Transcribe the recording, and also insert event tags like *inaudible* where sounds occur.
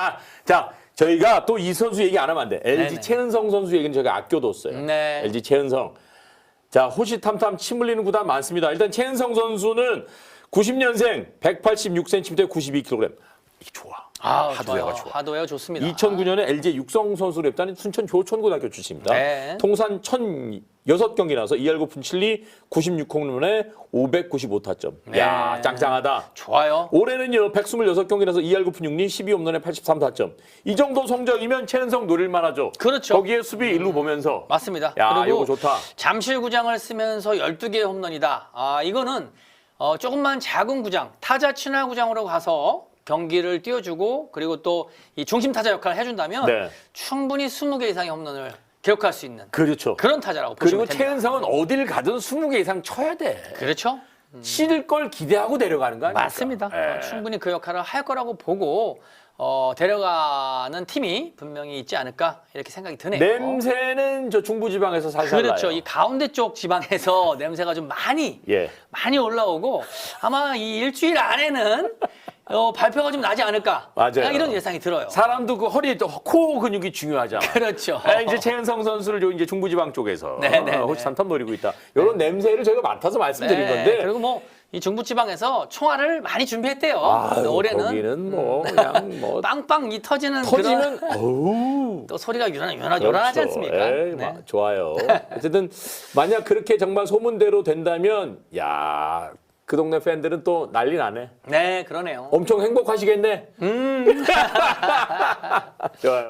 아, 자, 저희가 또 이 선수 얘기 안 하면 안 돼. LG 네네. 최은성 선수 얘기는 저희가 아껴뒀어요. 네. LG 최은성. 자, 호시탐탐 침 흘리는 구단 많습니다. 일단 최은성 선수는 90년생, 186cm, 92kg. 이게 좋아. 아, 하드웨어가 좋아요. 좋아. 하드웨어 좋습니다. 2009년에 LG 육성 선수로 했다는 순천 교촌고등학교 출신입니다. 네. 통산 1006경기 나서 2할 9푼 7리 96홈런에 595타점. 네. 야, 짱짱하다. 좋아요. 올해는요 126경기라서 2할 9푼 6리 12홈런에 83타점. 이 정도 성적이면 최은성 노릴만 하죠. 그렇죠. 거기에 수비 일루 보면서 맞습니다. 야, 그리고 이거 좋다. 잠실구장을 쓰면서 12개의 홈런이다. 아, 이거는 어, 조금만 작은 구장, 타자 친화 구장으로 가서 경기를 띄워주고 그리고 또 이 중심 타자 역할을 해준다면 네. 충분히 20개 이상의 홈런을 기록할 수 있는 그렇죠. 그런 타자라고 그리고 보시면 됩니다. 최은성은 어딜 가든 20개 이상 쳐야 돼. 그렇죠. 칠걸 기대하고 내려가는 거 아닙니까? 맞습니다. 예. 어, 충분히 그 역할을 할 거라고 보고 어, 데려가는 팀이 분명히 있지 않을까 이렇게 생각이 드네요. 냄새는 저 중부지방에서 살살 그렇죠. 나요. 이 가운데 쪽 지방에서 *laughs* 냄새가 좀 많이 예. 많이 올라오고 아마 이 일주일 안에는 어, 발표가 좀 나지 않을까 맞아요. 아, 이런 예상이 들어요. 사람도 그 허리 코 근육이 중요하잖아. *laughs* 그렇죠. 아, 이제 최은성 선수를 요 이제 중부지방 쪽에서 네, 네, 어, 네. 호시탐탐 노리고 있다. 이런 냄새를 저희가 맡아서 말씀드린 네, 건데. 그리고 뭐 이 중부지방에서 총알을 많이 준비했대요. 아유, 올해는 거기는 뭐 그냥 뭐 *laughs* 빵빵 이 터지는 그런 *laughs* 어우. 또 소리가 요란, 요란, 요란하지 그렇죠. 않습니까? 에이, 네. 마- 좋아요. 어쨌든 만약 그렇게 정말 소문대로 된다면 야, 그 동네 팬들은 또 난리 나네. 네, 그러네요. 엄청 행복하시겠네. 음. *laughs* 좋아요.